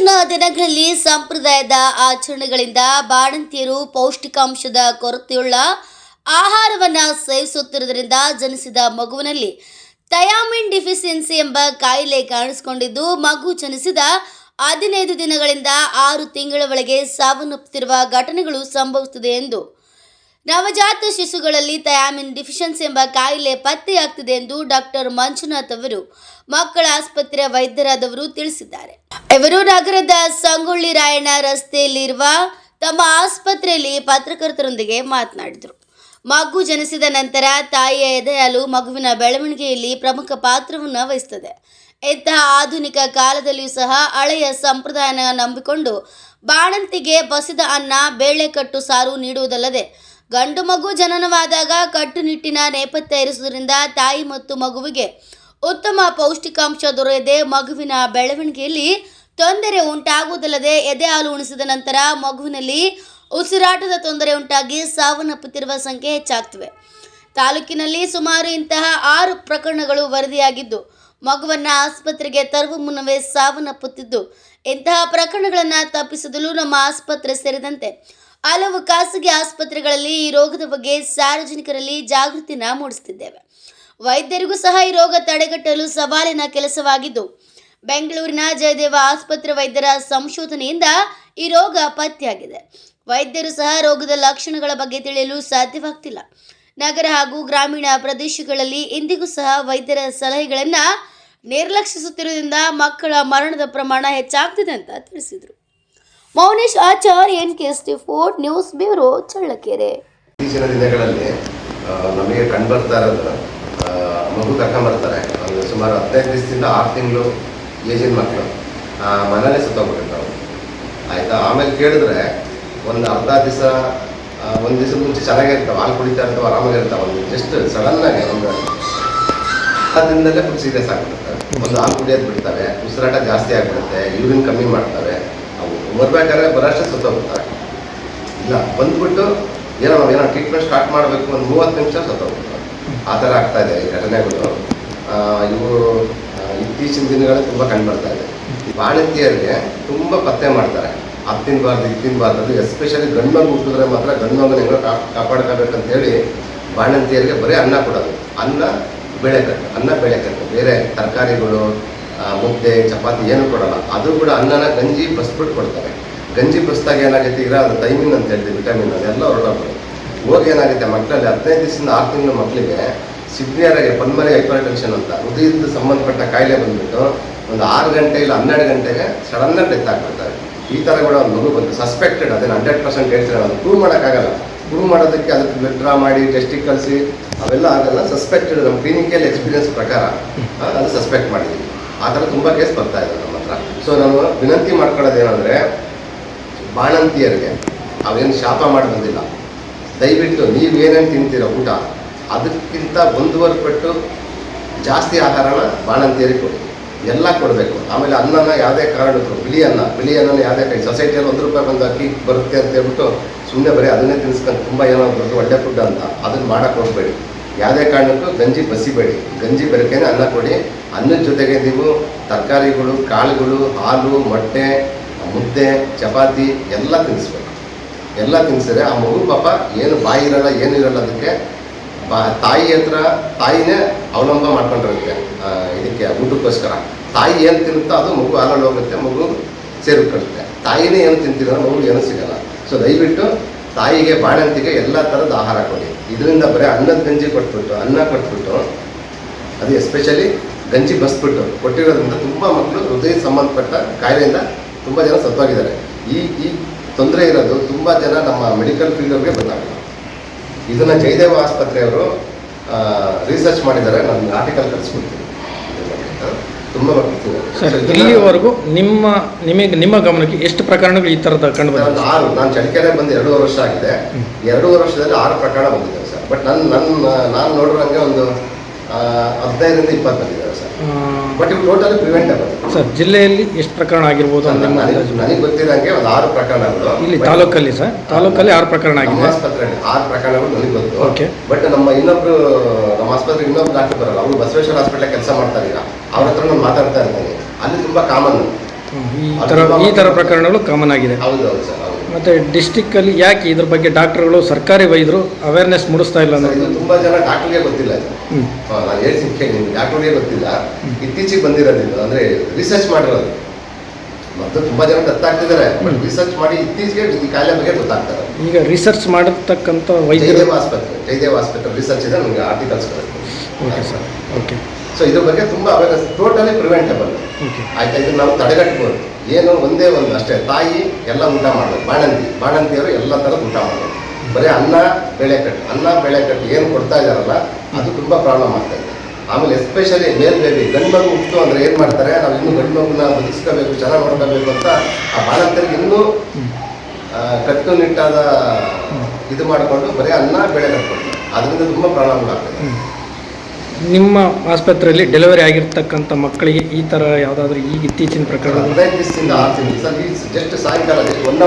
ಇತ್ತೀಚಿನ ದಿನಗಳಲ್ಲಿ ಸಂಪ್ರದಾಯದ ಆಚರಣೆಗಳಿಂದ ಬಾಣಂತಿಯರು ಪೌಷ್ಟಿಕಾಂಶದ ಕೊರತೆಯುಳ್ಳ ಆಹಾರವನ್ನು ಸೇವಿಸುತ್ತಿರುವುದರಿಂದ ಜನಿಸಿದ ಮಗುವಿನಲ್ಲಿ ಥಯಾಮಿನ್ ಡಿಫಿಷಿಯನ್ಸಿ ಎಂಬ ಕಾಯಿಲೆ ಕಾಣಿಸಿಕೊಂಡಿದ್ದು, ಮಗು ಜನಿಸಿದ ಹದಿನೈದು ದಿನಗಳಿಂದ ಆರು ತಿಂಗಳ ಒಳಗೆ ಸಾವನ್ನಪ್ಪುತ್ತಿರುವ ಘಟನೆಗಳು ಸಂಭವಿಸುತ್ತಿದೆ ಎಂದು ನವಜಾತ ಶಿಶುಗಳಲ್ಲಿ ಥಯಾಮಿನ್ ಡಿಫಿಷಿಯನ್ಸಿ ಎಂಬ ಕಾಯಿಲೆ ಪತ್ತೆಯಾಗ್ತಿದೆ ಎಂದು ಡಾಕ್ಟರ್ ಮಂಜುನಾಥ್ ಅವರು ಮಕ್ಕಳ ಆಸ್ಪತ್ರೆಯ ವೈದ್ಯರಾದವರು ತಿಳಿಸಿದ್ದಾರೆ. ಇವರು ನಗರದ ಸಂಗೊಳ್ಳಿ ರಾಯಣ್ಣ ರಸ್ತೆಯಲ್ಲಿರುವ ತಮ್ಮ ಆಸ್ಪತ್ರೆಯಲ್ಲಿ ಪತ್ರಕರ್ತರೊಂದಿಗೆ ಮಾತನಾಡಿದರು. ಮಗು ಜನಿಸಿದ ನಂತರ ತಾಯಿಯ ಎದೆಹಾಲು ಮಗುವಿನ ಬೆಳವಣಿಗೆಯಲ್ಲಿ ಪ್ರಮುಖ ಪಾತ್ರವನ್ನು ವಹಿಸುತ್ತದೆ. ಇಂತಹ ಆಧುನಿಕ ಕಾಲದಲ್ಲಿಯೂ ಸಹ ಹಳೆಯ ಸಂಪ್ರದಾಯನ ನಂಬಿಕೊಂಡು ಬಾಣಂತಿಗೆ ಬಸಿದ ಅನ್ನ, ಬೇಳೆಕಟ್ಟು ಸಾರು ನೀಡುವುದಲ್ಲದೆ ಗಂಡು ಮಗು ಜನನವಾದಾಗ ಕಟ್ಟುನಿಟ್ಟಿನ ನೇಪಥ್ಯ ಇರಿಸುವುದರಿಂದ ತಾಯಿ ಮತ್ತು ಮಗುವಿಗೆ ಉತ್ತಮ ಪೌಷ್ಟಿಕಾಂಶ ದೊರೆಯದೆ ಮಗುವಿನ ಬೆಳವಣಿಗೆಯಲ್ಲಿ ತೊಂದರೆ ಉಂಟಾಗುವುದಲ್ಲದೆ ಎದೆ ಹಾಲು ಉಣಿಸಿದ ನಂತರ ಮಗುವಿನಲ್ಲಿ ಉಸಿರಾಟದ ತೊಂದರೆ ಉಂಟಾಗಿ ಸಾವನ್ನಪ್ಪುತ್ತಿರುವ ಸಂಖ್ಯೆ ಹೆಚ್ಚಾಗ್ತಿವೆ. ತಾಲೂಕಿನಲ್ಲಿ ಸುಮಾರು ಇಂತಹ ಆರು ಪ್ರಕರಣಗಳು ವರದಿಯಾಗಿದ್ದು, ಮಗುವನ್ನ ಆಸ್ಪತ್ರೆಗೆ ತರುವ ಮುನ್ನವೇ ಸಾವನ್ನಪ್ಪುತ್ತಿದ್ದು, ಇಂತಹ ಪ್ರಕರಣಗಳನ್ನು ತಪ್ಪಿಸಲು ನಮ್ಮ ಆಸ್ಪತ್ರೆ ಸೇರಿದಂತೆ ಹಲವು ಖಾಸಗಿ ಆಸ್ಪತ್ರೆಗಳಲ್ಲಿ ಈ ರೋಗದ ಬಗ್ಗೆ ಸಾರ್ವಜನಿಕರಲ್ಲಿ ಜಾಗೃತಿನ ಮೂಡಿಸುತ್ತಿದ್ದೇವೆ. ವೈದ್ಯರಿಗೂ ಸಹ ಈ ರೋಗ ತಡೆಗಟ್ಟಲು ಸವಾಲಿನ ಕೆಲಸವಾಗಿದ್ದು, ಬೆಂಗಳೂರಿನ ಜಯದೇವ ಆಸ್ಪತ್ರೆ ವೈದ್ಯರ ಸಂಶೋಧನೆಯಿಂದ ಈ ರೋಗ ಪತ್ತೆಯಾಗಿದೆ. ವೈದ್ಯರು ಸಹ ರೋಗದ ಲಕ್ಷಣಗಳ ಬಗ್ಗೆ ತಿಳಿಯಲು ಸಾಧ್ಯವಾಗ್ತಿಲ್ಲ. ನಗರ ಹಾಗೂ ಗ್ರಾಮೀಣ ಪ್ರದೇಶಗಳಲ್ಲಿ ಇಂದಿಗೂ ಸಹ ವೈದ್ಯರ ಸಲಹೆಗಳನ್ನು ನಿರ್ಲಕ್ಷಿಸುತ್ತಿರುವುದರಿಂದ ಮಕ್ಕಳ ಮರಣದ ಪ್ರಮಾಣ ಹೆಚ್ಚಾಗ್ತಿದೆ ಅಂತ ತಿಳಿಸಿದರು. Mounesh Achar N K fort news bureau Challakere. ಇತ್ತೀಚಿನ ದಿನಗಳಲ್ಲಿ ನಮಗೆ ನಮಗೆ ಕಂಡುಬರ್ತಾ ಇರೋದು ಮಗು ಕರ್ಕೊಂಬರ್ತಾರೆ ಒಂದು ಸುಮಾರು ಹದಿನೈದು ದಿವಸದಿಂದ ಆರು ತಿಂಗಳು ಏಜಿನ ಮಕ್ಕಳು. ಮನೇಲೆ ಸುತ್ತೋಗ್ಬಿಟ್ಟಿರ್ತಾವೆ. ಆಯಿತಾ? ಆಮೇಲೆ ಕೇಳಿದ್ರೆ ಒಂದು ಅರ್ಧ ದಿವಸ ಒಂದು ದಿವಸ ಮುಂಚೆ ಚೆನ್ನಾಗಿರ್ತಾವೆ ಹಾಲು ಕುಡಿತಾ ಇರ್ತಾವೆ ಆರಾಮಾಗಿರ್ತಾವೆ ಒಂದು ಜಸ್ಟ್ ಸಡನ್ನಾಗಿ ಒಂದು ದಿನದಲ್ಲೇ ಫುಡ್ ಸೀರಿಯಸ್ ಆಗಿಬಿಡುತ್ತೆ. ಒಂದು ಹಾಲು ಕುಡಿಯೋದು ಬಿಡ್ತವೆ. ಉಸಿರಾಟ ಜಾಸ್ತಿ ಆಗ್ಬಿಡುತ್ತೆ. ಯೂರಿನ್ ಕಮ್ಮಿ ಮಾಡ್ತವೆ. ಬರ್ಬೇಕಾದ್ರೆ ಬರೋಷ್ಟು ಹೋಗ್ತಾರೆ. ಇಲ್ಲ, ಬಂದ್ಬಿಟ್ಟು ಏನೋ ಏನೋ ಟ್ರೀಟ್ಮೆಂಟ್ ಸ್ಟಾರ್ಟ್ ಮಾಡಬೇಕು ಒಂದು ಮೂವತ್ತು ನಿಮಿಷ ಸತ್ತೋಗ್ಬಿಡ್ತಾರೆ ಆ ಥರ ಆಗ್ತಾ ಇದೆ ಈ ಘಟನೆಗಳು. ಇವು ಇತ್ತೀಚಿನ ದಿನಗಳಲ್ಲಿ ತುಂಬ ಕಂಡುಬರ್ತಾ ಇದೆ. ಬಾಣಂತಿಯರಿಗೆ ತುಂಬ ಪತ್ತೆ ಮಾಡ್ತಾರೆ. ಅದು ತಿನ್ಬಾರ್ದು, ಇದು ತಿನ್ಬಾರ್ದು ಅದು ಎಸ್ಪೆಷಲಿ ಗಂಡು ಮಗು ಹುಟ್ಟಿದ್ರೆ ಮಾತ್ರ ಗಂಡು ಮಗನ ಹೆಂಗೋ ಕಾ- ಕಾಪಾಡ್ಕೋಬೇಕಂತ ಹೇಳಿ ಬಾಣಂತಿಯರಿಗೆ ಬರೀ ಅನ್ನ ಕೊಡೋದು. ಅನ್ನ ಬೇಳೆಕಟ್ಟು ಅನ್ನ ಬೇಳೆಕಟ್ಟು. ಬೇರೆ ತರಕಾರಿಗಳು ಮುದ್ದೆ, ಚಪಾತಿ ಏನು ಕೊಡಲ್ಲ. ಅದು ಕೂಡ ಅನ್ನನ ಗಂಜಿ ಬಸ್ಬಿಟ್ಟು ಕೊಡ್ತಾರೆ. ಗಂಜಿ ಬಸ್ದಾಗ ಏನಾಗುತ್ತೆ ಈಗ ಅದು ಟೈಮಿನ್ ಅಂತ ಹೇಳ್ತೀವಿ ವಿಟಮಿನ್ ಅದೆಲ್ಲ ಹೊರಡೋದು ಹೋಗಿ ಏನಾಗುತ್ತೆ ಮಕ್ಕಳಲ್ಲಿ ಹದಿನೈದು ದಿವಸದಿಂದ ಆರು ತಿಂಗಳು ಮಕ್ಕಳಿಗೆ ಸಿಗ್ನಿಯರಾಗಿ ಆಗಿ ಪಲ್ಮರಿ ಹೈಪರ್ ಟೆನ್ಷನ್ ಅಂತ ಹೃದಯದ ಸಂಬಂಧಪಟ್ಟ ಕಾಯಿಲೆ ಬಂದ್ಬಿಟ್ಟು ಒಂದು ಆರು ಗಂಟೆ ಇಲ್ಲ ಹನ್ನೆರಡು ಗಂಟೆಗೆ ಸಡನ್ನಾಗಿ ಡೆತ್ ಆಗ್ಬಿಡ್ತಾರೆ. ಈ ಥರ ಕೂಡ ಒಂದು ಮಗು ಬಂತು. ಸಸ್ಪೆಕ್ಟೆಡ್ ಅದನ್ನು ಹಂಡ್ರೆಡ್ ಪರ್ಸೆಂಟ್ ಹೇಳ್ತಾರೆ ಅದು ಪ್ರೂವ್ ಮಾಡೋಕ್ಕಾಗಲ್ಲ. ಪ್ರೂವ್ ಮಾಡೋದಕ್ಕೆ ಅದಕ್ಕೆ ವಿಡ್ರಾ ಮಾಡಿ ಟೆಸ್ಟಿಗೆ ಕಳಿಸಿ ಅವೆಲ್ಲ ಆಗಲ್ಲ. ಸಸ್ಪೆಕ್ಟೆಡ್ ನಮ್ಮ ಕ್ಲಿನಿಕಲ್ ಎಕ್ಸ್ಪೀರಿಯನ್ಸ್ ಪ್ರಕಾರ ಅದು ಸಸ್ಪೆಕ್ಟ್ ಮಾಡಿದ್ವಿ ಆ ಥರ ತುಂಬ ಕೇಸ್ ಬರ್ತಾ ಇದೆ ನಮ್ಮ ಹತ್ರ. ಸೊ ನಾನು ವಿನಂತಿ ಮಾಡ್ಕೊಳ್ಳೋದೇನೆಂದರೆ, ಬಾಣಂತಿಯರಿಗೆ ಅವೇನು ಶಾಪ ಮಾಡಿ ಬಂದಿಲ್ಲ. ದಯವಿಟ್ಟು ನೀವೇನೇನು ತಿಂತೀರೋ ಊಟ, ಅದಕ್ಕಿಂತ ಒಂದೂವರೆ ಪಟ್ಟು ಜಾಸ್ತಿ ಆಹಾರನ ಬಾಣಂತಿಯರಿಗೆ ಕೊಡಿ. ಎಲ್ಲ ಕೊಡಬೇಕು. ಆಮೇಲೆ ಅನ್ನನ ಯಾವುದೇ ಕಾರಣಕ್ಕೂ, ಬಿಳಿ ಅನ್ನ, ಬಿಳಿ ಅನ್ನನ ಯಾವುದೇ ಕೈ, ಸೊಸೈಟಿಯಲ್ಲಿ ಒಂದು ರೂಪಾಯಿ ಬಂದು ಅಕ್ಕಿ ಬರುತ್ತೆ ಅಂತ ಹೇಳ್ಬಿಟ್ಟು ಸುಮ್ಮನೆ ಬರೀ ಅದನ್ನೇ ತಿನ್ಸ್ಕೊಂಡು ತುಂಬ ಏನೋ ದೊಡ್ಡ ಒಳ್ಳೆ ಫುಡ್ ಅಂತ ಅದನ್ನು ಮಾಡೋಕ್ಕೆ ಹೋಗಬೇಡಿ. ಯಾವುದೇ ಕಾರಣಕ್ಕೂ ಗಂಜಿ ಬಸಿಬೇಡಿ. ಗಂಜಿ ಬೆರಕೆನೆ ಅನ್ನ ಕೊಡಿ. ಅನ್ನದ ಜೊತೆಗೆ ನೀವು ತರಕಾರಿಗಳು, ಕಾಳುಗಳು, ಹಾಲು, ಮೊಟ್ಟೆ, ಮುದ್ದೆ, ಚಪಾತಿ ಎಲ್ಲ ತಿನ್ನಿಸ್ಬೇಕು. ಎಲ್ಲ ತಿನ್ನಿಸಿದ್ರೆ ಆ ಮಗು ಪಾಪ ಏನು ಬಾಯಿ ಇರಲ್ಲ, ಏನು ಇರಲ್ಲ ಅದಕ್ಕೆ ಬಾ, ತಾಯಿ ಹತ್ರ ತಾಯಿನೇ ಅವಲಂಬ ಮಾಡ್ಕೊಂಡಿರುತ್ತೆ. ಇದಕ್ಕೆ ಊಟಕ್ಕೋಸ್ಕರ. ತಾಯಿ ಏನು ತಿನ್ನುತ್ತೋ ಅದು ಮಗು ಹಾಲಲ್ಲಿ ಹೋಗುತ್ತೆ, ಮಗು ಸೇರಿಕೊಳ್ಳುತ್ತೆ. ತಾಯಿನೇ ಏನು ತಿಂತಿರೋ ಮಗು ಏನೂ ಸಿಗಲ್ಲ. ಸೊ ದಯವಿಟ್ಟು ತಾಯಿಗೆ ಬಾಣಂತಿಗೆ ಎಲ್ಲ ಥರದ ಆಹಾರ ಕೊಡಿ. ಇದರಿಂದ ಬರೀ ಅನ್ನದ ಗಂಜಿ ಕೊಟ್ಬಿಟ್ಟು, ಅನ್ನ ಕೊಟ್ಬಿಟ್ಟು, ಅದು ಎಸ್ಪೆಷಲಿ ಗಂಜಿ ಬಸ್ಬಿಟ್ಟು ಕೊಟ್ಟಿರೋದ್ರಿಂದ ತುಂಬ ಮಕ್ಕಳು ಹೃದಯ ಸಂಬಂಧಪಟ್ಟ ಕಾಯಿಲೆಯಿಂದ ತುಂಬ ಜನ ಸತ್ತೋಗಿದ್ದಾರೆ. ಈ ಈ ತೊಂದರೆ ಇರೋದು ತುಂಬ ಜನ ನಮ್ಮ ಮೆಡಿಕಲ್ ಫೀಲ್ಡ್ಗೆ ಬಂದಾಗ ಇದನ್ನು ಜಯದೇವ ಆಸ್ಪತ್ರೆಯವರು ರಿಸರ್ಚ್ ಮಾಡಿದ್ದಾರೆ. ನಾನು ಆರ್ಟಿಕಲ್ ಕಳಿಸ್ಕೊಡ್ತೀನಿ? ತುಂಬ ಸರ್ ಇಲ್ಲಿವರೆಗೂ ನಿಮ್ಮ ನಿಮಗೆ ನಿಮ್ಮ ಗಮನಕ್ಕೆ ಎಷ್ಟು ಪ್ರಕರಣಗಳು ಈ ಥರದ ಕಂಡು ಬಂದಿದೆ? ಆರು ನಾನು ಚಳಿಕೆರೆ ಬಂದು ಎರಡೂವರೆ ವರ್ಷ ಆಗಿದೆ. ಎರಡೂವರೆ ವರ್ಷದಲ್ಲಿ ಆರು ಪ್ರಕರಣ ಬಂದಿದೆ ಸರ್. ಬಟ್ ನನ್ನ ನನ್ನ ನಾನು ನೋಡಿರೋಂಗೆ ಒಂದು ಹದಿನೈದರಿಂದ ಇಪ್ಪತ್ತು ಬಂದಿದ್ದಾವೆ ಸರ್. ಬಟ್ ಇವು ಟೋಟಲಿ ಪ್ರಿವೆಂಟಬಲ್ ಸರ್ ಜಿಲ್ಲೆಯಲ್ಲಿ ಎಷ್ಟು ಪ್ರಕರಣ ಆಗಿರ್ಬೋದು ನನಗೆ ಗೊತ್ತಿರೋಂಗೆ ಒಂದು ಆರು ಪ್ರಕರಣಗಳು. ಇಲ್ಲಿ ತಾಲೂಕಲ್ಲಿ ಸರ್ ತಾಲೂಕಲ್ಲಿ ಆರು ಪ್ರಕರಣ ಆಗಿದೆ. ಆಸ್ಪತ್ರೆಯಲ್ಲಿ ಆರು ಪ್ರಕರಣಗಳು ನನಗೆ ಗೊತ್ತು. ಓಕೆ. ಬಟ್ ನಮ್ಮ ಇನ್ನೊಬ್ರು ನಮ್ಮ ಆಸ್ಪತ್ರೆಗೆ ಇನ್ನೊಬ್ರು ಡಾಕ್ಟರ್ ಬರಲ್ಲ. ಅವರು ಬಸವೇಶ್ವರ ಹಾಸ್ಪಿಟಲ್ ಕೆಲಸ ಮಾಡ್ತಾರೆ ಈಗ ಅವ್ರ ಹತ್ರ ಮಾತಾಡ್ತಾ ಇರ್ತೇನೆ ಅಲ್ಲಿ ತುಂಬಾ ಕಾಮನ್ ಈ ಥರ ಈ ಥರ ಪ್ರಕರಣಗಳು ಕಾಮನ್ ಆಗಿದೆ. ಹೌದು ಹೌದು ಸರ್ ಹೌದು. ಮತ್ತು ಡಿಸ್ಟಿಕ್ಕಲ್ಲಿ ಯಾಕೆ ಇದ್ರ ಬಗ್ಗೆ ಡಾಕ್ಟರ್ಗಳು ಸರ್ಕಾರಿ ವೈದ್ಯರು ಅವೇರ್ನೆಸ್ ಮೂಡಿಸ್ತಾ ಇಲ್ಲ ಇದು ತುಂಬಾ ಜನ ಡಾಕ್ಟರ್ಗೆ ಗೊತ್ತಿಲ್ಲ ಇದು. ಹ್ಞೂ ಹಾ, ನಾನು ಹೇಳ್ತೀನಿ ಕೇಳಿ ನಿಮ್ಗೆ. ಡಾಕ್ಟರ್ಗೆ ಗೊತ್ತಿಲ್ಲ. ಇತ್ತೀಚೆಗೆ ಬಂದಿರೋದಿಲ್ಲ ಅಂದ್ರೆ ರಿಸರ್ಚ್ ಮಾಡಿರೋದು. ಮತ್ತು ತುಂಬಾ ಜನ ಗೊತ್ತಾಗ್ತಿದ್ದಾರೆ ಬಟ್ ರಿಸರ್ಚ್ ಮಾಡಿ ಇತ್ತೀಚೆಗೆ ಈ ಕಾಯಿಲೆ ಬಗ್ಗೆ ಗೊತ್ತಾಗ್ತಾರೆ ಈಗ ರಿಸರ್ಚ್ ಮಾಡಿರ್ತಕ್ಕಂಥ ವೈದ್ಯರು ಜಯದೇವ ಆಸ್ಪತ್ರೆ ಜಯದೇವ ಆಸ್ಪತ್ರೆ ರಿಸರ್ಚ್ ಇದೆ ನನಗೆ ಆರ್ಟಿಕಲ್ಸ್ ಬರುತ್ತೆ. ಓಕೆ ಸರ್ ಓಕೆ ಸೊ ಇದ್ರ ಬಗ್ಗೆ ತುಂಬಾ ಅವೇರ್ನೆಸ್ ಟೋಟಲಿ ಪ್ರಿವೆಂಟಬಲ್ ಆಯ್ತಾ? ಇದನ್ನ ನಾವು ತಡೆಗಟ್ಬೋದು. ಏನು ಒಂದೇ ಒಂದು ಅಷ್ಟೇ ತಾಯಿ ಎಲ್ಲ ಊಟ ಮಾಡಬೇಕು. ಬಾಣಂತಿ ಬಾಣಂತಿಯವರು ಎಲ್ಲ ಥರದ ಊಟ ಮಾಡಬೇಕು. ಬರೀ ಅನ್ನ ಬೇಳೆಕಟ್ಟು. ಅನ್ನ ಬೇಳೆಕಟ್ಟು ಏನು ಕೊಡ್ತಾ ಇದಾರಲ್ಲ ಅದು ತುಂಬಾ ಪ್ರಾಬ್ಲಮ್ ಆಗ್ತಾ ಇದೆ. ಆಮೇಲೆ ಎಸ್ಪೆಷಲಿ ಮೇಲ್ ಬೇಬಿ ಗಂಡು ಮಗು ಹುಟ್ಟು ಅಂದ್ರೆ ಏನು ಮಾಡ್ತಾರೆ? ನಾವು ಇನ್ನೂ ಗಂಡು ಮಗುನ ಬದುಕಿಸ್ಕೋಬೇಕು ಚೆನ್ನಾಗಿ ನೋಡ್ಕೋಬೇಕು ಅಂತ ಆ ಬಾಣಂತರಿಗೆ ಇನ್ನೂ ಕಟ್ಟುನಿಟ್ಟಾದ ಇದು ಮಾಡಿಕೊಂಡು ಬರೀ ಅನ್ನ ಬೆಳೆ ಕಟ್ಕೊಡ್ತಾರೆ ಅದರಿಂದ ತುಂಬ ಪ್ರಾಬ್ಲಮ್ಗಳಾಗ್ತದೆ. ನಿಮ್ಮ ಆಸ್ಪತ್ರೆಯಲ್ಲಿ ಡೆಲಿವರಿ ಆಗಿರ್ತಕ್ಕಂಥ ಮಕ್ಕಳಿಗೆ ಈ ಥರ ಯಾವುದಾದ್ರೂ ಈಗ ಇತ್ತೀಚಿನ ಪ್ರಕರಣ ಜಸ್ಟ್ ಸಾಯಂಕಾಲ ಒನ್